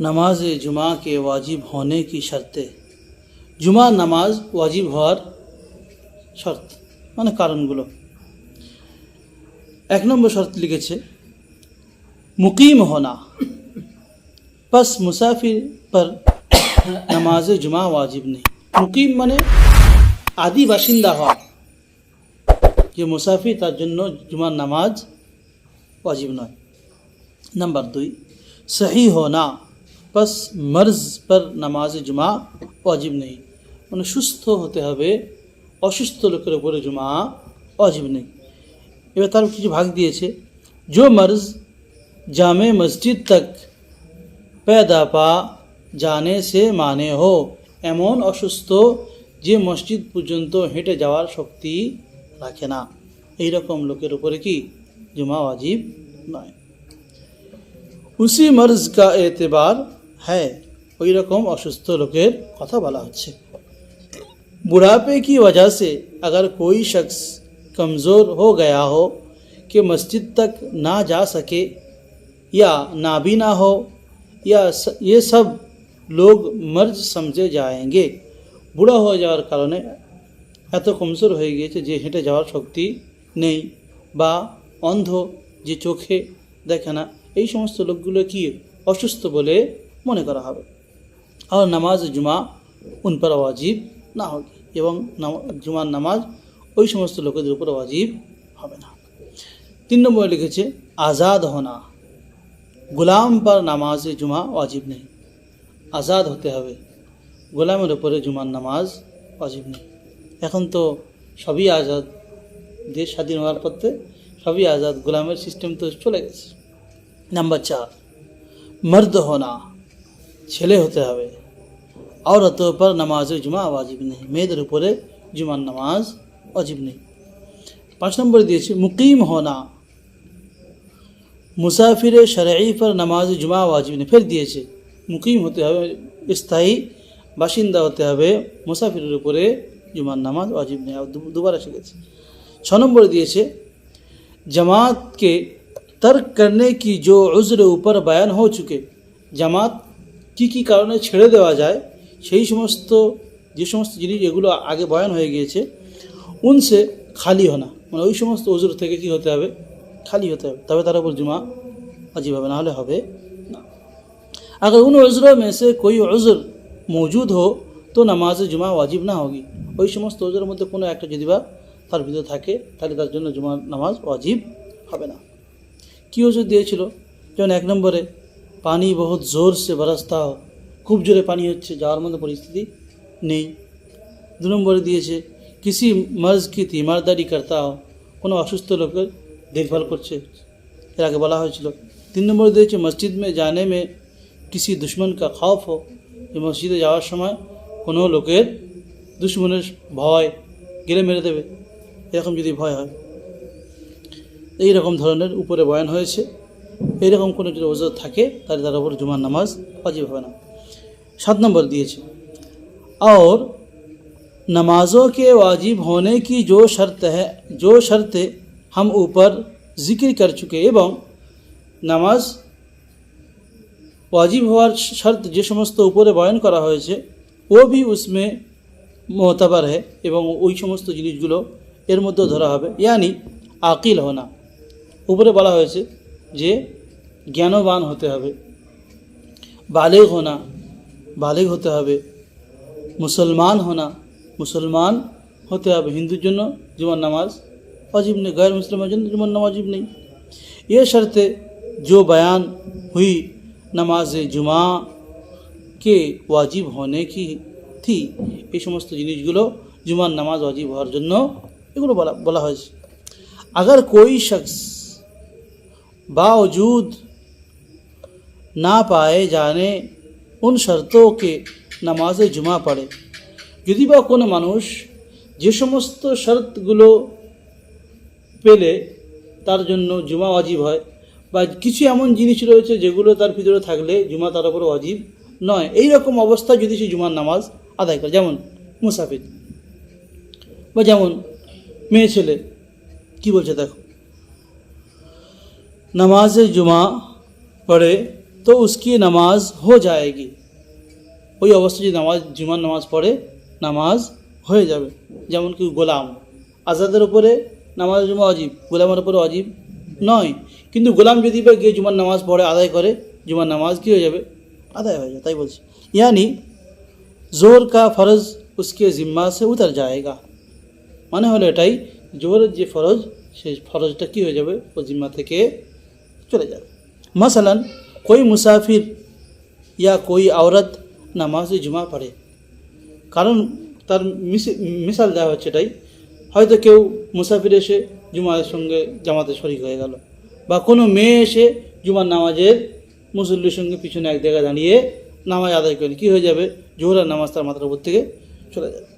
नमाज जुमा के वाजिब होने की शर्तें জুমা নামাজ ওয়াজিব হওয়ার শর্ত মানে কারণগুলো এক নম্বর শর্ত লিখেছে মুকিম হোনা बस मुसाफिर पर नमाज जुमा वाजिब नहीं মুকিম মানে আদি বাসিন্দা হওয়া যে মুসাফির তার জন্য জুমার নামাজ ওয়াজিব নয় নাম্বার দুই সহি হোনা बस मर्ज पर नमाज जुमा वाजिब नहीं মানে সুস্থ হতে হবে অসুস্থ লোকের উপরে জুমা অজিব নেই এবার তার কিছু ভাগ দিয়েছে जो मर्ज जामे मस्जिद तक पैदा पा জানে সে মানে হো এমন অসুস্থ যে মসজিদ পর্যন্ত হেঁটে যাওয়ার শক্তি রাখে না এই রকম লোকের উপরে কি জুমা ওয়াজিব নয় উসি মর্জ কা এতেবার হ্যাঁ ওই রকম অসুস্থ লোকের কথা বলা হচ্ছে बुढ़ापे की वजह से अगर कोई शख्स कमज़ोर हो गया हो कि मस्जिद तक ना जा सके या नाबीना हो या स- ये सब लोग मर्ज समझे जाएंगे বুড়া হয়ে যাওয়ার কারণে এত কমজোর হয়ে গিয়েছে যে হেঁটে যাওয়ার শক্তি নেই বা অন্ধ যে চোখে দেখে না এই সমস্ত লোকগুলো কি অসুস্থ বলে মনে করা হবে। আর নামাজ জুমা উন পর ওয়াজিব না হবে এবং জুমার নামাজ ওই সমস্ত লোকেদের উপর ওয়াজিব হবে না। তিন নম্বরে লিখেছে, আজাদ হনা। গোলাম পর নামাজ জুমা ওয়াজিব নেই। আজাদ হতে হবে। গোলামের উপরে জুমার নামাজ ওয়াজিব নেই। এখন তো সবই আজাদ। দেশ স্বাধীন হওয়ার পথে সবই আজাদ। গোলামের সিস্টেম তো চলে গেছে। নাম্বার চার, মর্দ হোনা। ছেলে হতে হবে। আওরাতের উপর নামাজ জুমা ওয়াজিব নেই। মেয়েদের উপরে জুমার নামাজ অজিব নেই। পাঁচ নম্বরে দিয়েছি, মুকিম হোনা মুসাফির শরঈ পর নামাজ জুমা ওয়াজিব নেই। ফের দিয়েছে, মুকিম হতে হবে, স্থায়ী বাসিন্দা হতে হবে। মুসাফিরের উপরে জুমার নামাজ অজিব নেই। দুবার এসে গেছে। ছ নম্বরে দিয়েছে, জামাতকে তর্ক করনে কি জো উজর উপর বয়ান হো চুকে? জামাত কী কী কারণে ছেড়ে দেওয়া যায় সেই সমস্ত যে সমস্ত জিনিস এগুলো আগে বয়ান হয়ে গিয়েছে উনসে খালি হনা মানে ওই সমস্ত উজুর থেকে কি হতে হবে খালি হতে হবে তবে তার উপর জুমা अजीब হবে না হলে হবে না अगर उन उज़रों में से कोई उज़र मौजूद हो তো নামাজ জুমা ওয়াজিব না হোগি ওই সমস্ত ওজোর মধ্যে কোনো একটা যদি বা তার ভিতরে থাকে তাহলে তার জন্য জুমার নামাজ ওয়াজিব হবে না কী ওজোর দিয়েছিল যেমন এক নম্বরে পানি বহুত জোর সে বরসতা हो খুব জোরে পানি হচ্ছে যাওয়ার মতো পরিস্থিতি নেই দু নম্বরে দিয়েছে কিসি মর্জ কি তিমারদারি করতা हो কোনো অসুস্থ লোকের দেখভাল করছে এর আগে বলা হয়েছিল তিন নম্বরে দিয়েছে মসজিদ মে জানে মে কিসি দুশ্মন কা খৌফ हो যে মসজিদে যাওয়ার সময় কোনো লোকের দুশ্মনের ভয় গেলে মেরে দেবে এরকম যদি ভয় হয় এই রকম ধরনের উপরে বয়ান হয়েছে এইরকম কোনো যদি ওজোর থাকে তাহলে তার উপর জুমার নামাজ वाजिब হবে না सात नंबर दिए और नमाज़ों के वाजिब होने की जो शर्त है जो शर्तें हम ऊपर जिक्र कर चुके এবং নামাজ ওয়াজিব হওয়ার শর্ত যে সমস্ত উপরে বয়ান করা হয়েছে ও ভি উসমে মোতাবার है এবং ওই সমস্ত জিনিসগুলো এর মধ্যে ধরা হবে ইয়ানি আকিল হোনা উপরে বলা হয়েছে যে জ্ঞানবান হতে হবে বালেগ হোনা বালেগ হতে হবে মুসলমান হোনা মুসলমান হতে হবে হিন্দুর জন্য জুমার নামাজ वाजिब नहीं गैर मुस्लिमों जन जुमन वाजिब नहीं ये शर्तें जो बयान हुई नमाज जुमा के वाजिब होने की थी এই সমস্ত জিনিসগুলো জুমার নামাজ ওয়াজিব হওয়ার জন্য এগুলো বলা বলা হয়েছে अगर कोई शख्स बावजूद ना पाए जाने उन शर्तों के নামাজ জুমা পড়ে যদি বা কোনো মানুষ যে সমস্ত শর্তগুলো পেলে তার জন্য জুমা ওয়াজিব হয় বা কিছু এমন জিনিস রয়েছে যেগুলো তার ভিতরে থাকলে জুমা তার উপর ওয়াজিব নয় এই রকম অবস্থা যদি সে জুমার নামাজ আদায় করে যেমন মুসাফির বা যেমন মেয়ে ছেলে কি বলছে দেখো নামাজে জুমা পড়ে তো तो उसकी नमाज हो जाएगी ওই অবস্থায় যদি নামাজ জুমার নামাজ পড়ে নামাজ হয়ে যাবে যেমন কি গোলাম আজাদের উপরে নামাজ জুমা অজীব গোলামের উপরে অজীব নয় কিন্তু গোলাম যদি বা গিয়ে জুমার নামাজ পড়ে আদায় করে জুমার নামাজ কী হয়ে যাবে আদায় হয়ে যাবে তাই বলছি ইয়ানি জোর কা ফরজ উসকে জিম্মা সে উতর যায়গা মানে হলো এটাই জোরের যে ফরজ সেই ফরজটা কী হয়ে যাবে ও জিম্মা থেকে চলে যাবে মশালান कोई मुसाफिर या कोई औरत নামাজ জুমা পড়ে কারণ তার মিস- মিসাল দেওয়া হচ্ছে এটাই হয়তো কেউ মুসাফির এসে জুমার সঙ্গে জামাতে শরিক হয়ে গেল বা কোনো মেয়ে এসে জুমার নামাজের মুসল্লির সঙ্গে পিছনে এক জায়গায় দাঁড়িয়ে নামাজ আদায় করে কী হয়ে যাবে জোহরার নামাজ তার মাথার উপর থেকে চলে যাবে